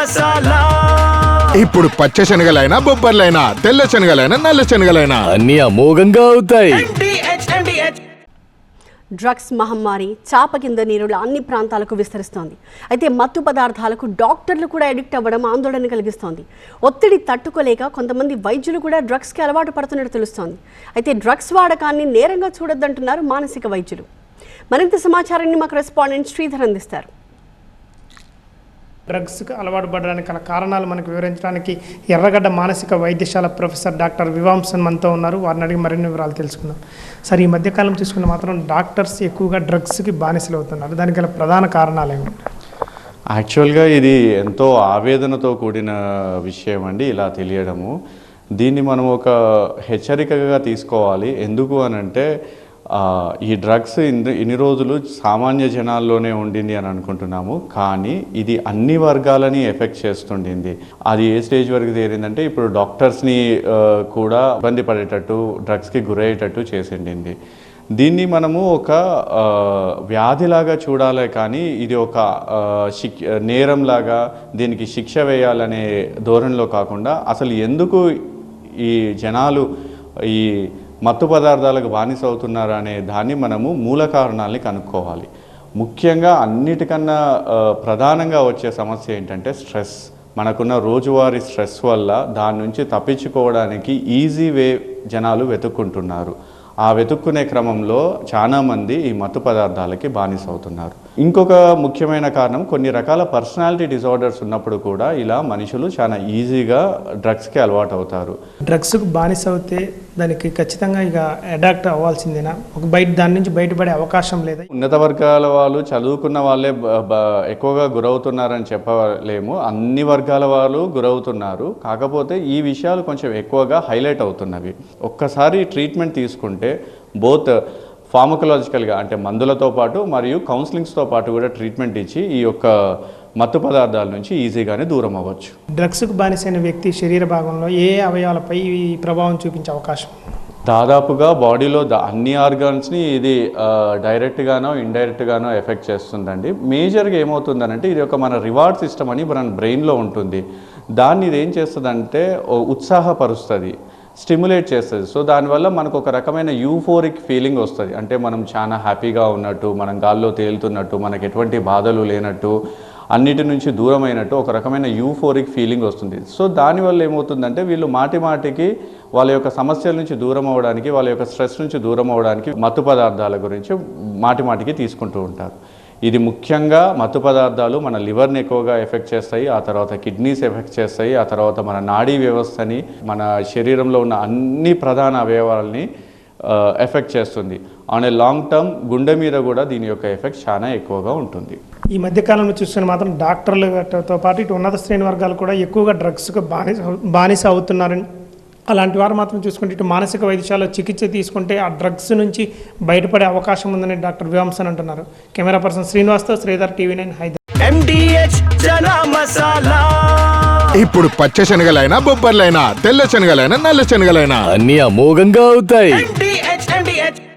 మసాలా. ఇప్పుడు పచ్చ శనగలైనా బొబ్బర్లైనా తెల్ల శనగలైనా నల్ల శనగలైనా. అన్ని అమోఘంగా అవుతాయి. డ్రగ్స్ మహమ్మారి చాప కింద నీరులు అన్ని ప్రాంతాలకు విస్తరిస్తోంది. అయితే మత్తు పదార్థాలకు డాక్టర్లు కూడా అడిక్ట్ అవ్వడం ఆందోళన కలిగిస్తోంది. ఒత్తిడి తట్టుకోలేక కొంతమంది వైద్యులు కూడా డ్రగ్స్కి అలవాటు పడుతున్నట్టు తెలుస్తోంది. అయితే డ్రగ్స్ వాడకాన్ని నేరంగా చూడొద్దంటున్నారు మానసిక వైద్యులు. మరింత సమాచారాన్ని మాకు రెస్పాండెంట్ శ్రీధర్ అందిస్తారు. డ్రగ్స్కి అలవాటు పడడానికి గల కారణాలు మనకు వివరించడానికి ఎర్రగడ్డ మానసిక వైద్యశాల ప్రొఫెసర్ డాక్టర్ వివాంసన్ మనతో ఉన్నారు. వారిని అడిగి మరిన్ని వివరాలు తెలుసుకుందాం. సార్ ఈ మధ్యకాలం చూసుకుంటే మాత్రం డాక్టర్స్ ఎక్కువగా డ్రగ్స్కి బానిసలు అవుతున్నారు. దానికి గల ప్రధాన కారణాలు ఏమిటి యాక్చువల్గా ఇది ఎంతో ఆవేదనతో కూడిన విషయం అండి ఇలా తెలియడము. దీన్ని మనం ఒక హెచ్చరికగా తీసుకోవాలి. ఎందుకు అని అంటే ఈ డ్రగ్స్ ఇన్ని ఇన్ని రోజులు సామాన్య జనాల్లోనే ఉండింది అని అనుకుంటున్నాము. కానీ ఇది అన్ని వర్గాలని ఎఫెక్ట్ చేస్తుండింది. అది ఏ స్టేజ్ వరకు చేరిందంటే ఇప్పుడు డాక్టర్స్ని కూడా ఇబ్బంది పడేటట్టు డ్రగ్స్కి గురయ్యేటట్టు చేసిండింది. దీన్ని మనము ఒక వ్యాధిలాగా చూడాలే కానీ ఇది ఒక శిక్ నేరంలాగా దీనికి శిక్ష వేయాలనే ధోరణిలో కాకుండా అసలు ఎందుకు ఈ జనాలు ఈ మత్తు పదార్థాలకు బానిస అవుతున్నారు అనే దాన్ని మనము మూల కారణాలని కనుక్కోవాలి. ముఖ్యంగా అన్నిటికన్నా ప్రధానంగా వచ్చే సమస్య ఏంటంటే స్ట్రెస్. మనకున్న రోజువారీ స్ట్రెస్ వల్ల దాని నుంచి తప్పించుకోవడానికి ఈజీ వే జనాలు వెతుక్కుంటున్నారు. ఆ వెతుక్కునే క్రమంలో చాలామంది ఈ మత్తు పదార్థాలకి బానిస అవుతున్నారు. ఇంకొక ముఖ్యమైన కారణం కొన్ని రకాల పర్సనాలిటీ డిజార్డర్స్ ఉన్నప్పుడు కూడా ఇలా మనుషులు చాలా ఈజీగా డ్రగ్స్కి అలవాటు అవుతారు. డ్రగ్స్కి బానిస అవుతే దానికి ఖచ్చితంగా ఇక అడాప్ట్ అవ్వాల్సిందేనా? ఒక బయట దాని నుంచి బయటపడే అవకాశం లేదా? ఉన్నత వర్గాల వాళ్ళు చదువుకున్న వాళ్ళే ఎక్కువగా గురవుతున్నారని చెప్పలేము. అన్ని వర్గాల వాళ్ళు గురవుతున్నారు. కాకపోతే ఈ విషయాలు కొంచెం ఎక్కువగా హైలైట్ అవుతున్నవి. ఒక్కసారి ట్రీట్మెంట్ తీసుకుంటే బోత్ ఫార్మకలాజికల్గా అంటే మందులతో పాటు మరియు కౌన్సిలింగ్స్తో పాటు కూడా ట్రీట్మెంట్ ఇచ్చి ఈ యొక్క మత్తు పదార్థాల నుంచి ఈజీగానే దూరం అవ్వచ్చు. డ్రగ్స్కి బానిసైన వ్యక్తి శరీర భాగంలో ఏ అవయవాలపై ఈ ప్రభావం చూపించే అవకాశం? దాదాపుగా బాడీలో ద- అన్ని ఆర్గాన్స్ని ఇది డైరెక్ట్గానో ఇండైరెక్ట్గానో ఎఫెక్ట్ చేస్తుందండి. మేజర్గా ఏమవుతుందనంటే ఇది ఒక మన రివార్డ్ సిస్టమ్ అని మన బ్రెయిన్లో ఉంటుంది. దాన్ని ఇది ఏం చేస్తుందంటే ఉత్సాహపరుస్తుంది స్టిమ్యులేట్ చేస్తుంది. సో దానివల్ల మనకు ఒక రకమైన యూఫోరిక్ ఫీలింగ్ వస్తుంది. అంటే మనం చాలా హ్యాపీగా ఉన్నట్టు మనం గాల్లో తేలుతున్నట్టు మనకు ఎటువంటి బాధలు లేనట్టు అన్నిటి నుంచి దూరమైనట్టు ఒక రకమైన యూఫోరిక్ ఫీలింగ్ వస్తుంది. సో దానివల్ల ఏమవుతుందంటే వీళ్ళు మాటి మాటికి వాళ్ళ యొక్క సమస్యల నుంచి దూరం అవ్వడానికి వాళ్ళ యొక్క స్ట్రెస్ నుంచి దూరం అవ్వడానికి మత్తు పదార్థాల గురించి మాటి మాటికి తీసుకుంటూ ఉంటారు. ఇది ముఖ్యంగా మత్తు పదార్థాలు మన లివర్ని ఎక్కువగా ఎఫెక్ట్ చేస్తాయి ఆ తర్వాత కిడ్నీస్ ఎఫెక్ట్ చేస్తాయి ఆ తర్వాత మన నాడీ వ్యవస్థని మన శరీరంలో ఉన్న అన్ని ప్రధాన అవయవాలని ఎఫెక్ట్ చేస్తుంది. ఆన్ ఏ లాంగ్ టర్మ్ గుండె మీద కూడా దీని యొక్క ఎఫెక్ట్ చాలా ఎక్కువగా ఉంటుంది. ఈ మధ్యకాలంలో చూస్తున్న మాత్రం డాక్టర్లతో పాటు ఇటు ఉన్నత శ్రేణి వర్గాలు కూడా ఎక్కువగా డ్రగ్స్కు బానిస బానిస అవుతున్నారని. అలాంటి వారు మాత్రం చూసుకుంటే ఇటు మానసిక వైద్యశాలలో చికిత్స తీసుకుంటే ఆ డ్రగ్స్ నుంచి బయటపడే అవకాశం ఉందని డాక్టర్ వివాంసన్ అంటున్నారు. కెమెరా పర్సన్ శ్రీనివాస్తో శ్రీధర్ టీవీ నైన్ హైదరాబాద్. ఇప్పుడు పచ్చ శనగలైనా బొబ్బర్లైనా తెల్ల శనగలైనా నల్ల శనగలైనా. అన్ని అమోఘంగా అవుతాయి.